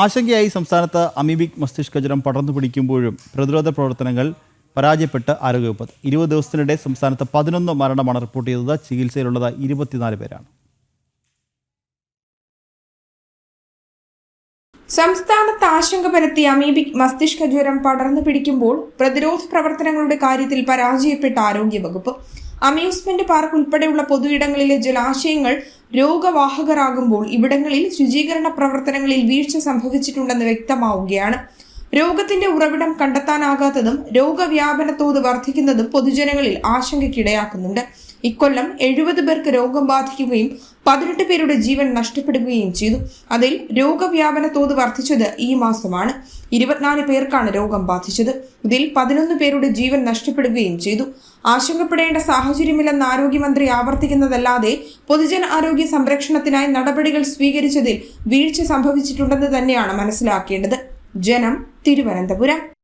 ആശങ്കയായി സംസ്ഥാനത്ത് അമീബിക് മസ്തിഷ്ക ജ്വരം പടർന്നു പിടിക്കുമ്പോഴും പ്രതിരോധ പ്രവർത്തനങ്ങൾ പരാജയപ്പെട്ട് ആരോഗ്യവകുപ്പ്. ഇരുപത് ദിവസത്തിനിടെ സംസ്ഥാനത്ത് പതിനൊന്ന് മരണമാണ് റിപ്പോർട്ട് ചെയ്തത്. ചികിത്സയിലുള്ളത് ഇരുപത്തിനാല് പേരാണ്. സംസ്ഥാനത്ത് ആശങ്ക പരത്തി അമീബിക് മസ്തിഷ്ക ജ്വരം പടർന്നു പിടിക്കുമ്പോൾ പ്രതിരോധ പ്രവർത്തനങ്ങളുടെ കാര്യത്തിൽ പരാജയപ്പെട്ട ആരോഗ്യവകുപ്പ്. അമ്യൂസ്മെന്റ് പാർക്ക് ഉൾപ്പെടെയുള്ള പൊതുയിടങ്ങളിലെ ജലാശയങ്ങൾ രോഗവാഹകരാകുമ്പോൾ ഇവിടങ്ങളിൽ ശുചീകരണ പ്രവർത്തനങ്ങളിൽ വീഴ്ച സംഭവിച്ചിട്ടുണ്ടെന്ന് വ്യക്തമാവുകയാണ്. രോഗത്തിന്റെ ഉറവിടം കണ്ടെത്താനാകാത്തതും രോഗവ്യാപന തോത് വർദ്ധിക്കുന്നതും പൊതുജനങ്ങളിൽ ആശങ്കയ്ക്കിടയാക്കുന്നുണ്ട്. ഇക്കൊല്ലം എഴുപത് പേർക്ക് രോഗം ബാധിക്കുകയും പതിനെട്ട് പേരുടെ ജീവൻ നഷ്ടപ്പെടുകയും ചെയ്തു. അതിൽ രോഗവ്യാപന തോത് വർദ്ധിച്ചത് ഈ മാസമാണ്. ഇരുപത്തിനാല് പേർക്കാണ് രോഗം ബാധിച്ചത്. ഇതിൽ പതിനൊന്ന് പേരുടെ ജീവൻ നഷ്ടപ്പെടുകയും ചെയ്തു. ആശങ്കപ്പെടേണ്ട സാഹചര്യമില്ലെന്ന് ആരോഗ്യമന്ത്രി ആവർത്തിക്കുന്നതല്ലാതെ പൊതുജന ആരോഗ്യ സംരക്ഷണത്തിനായി നടപടികൾ സ്വീകരിച്ചതിൽ വീഴ്ച സംഭവിച്ചിട്ടുണ്ടെന്ന് തന്നെയാണ് മനസ്സിലാക്കേണ്ടത്. ജനം തിരുവനന്തപുരം.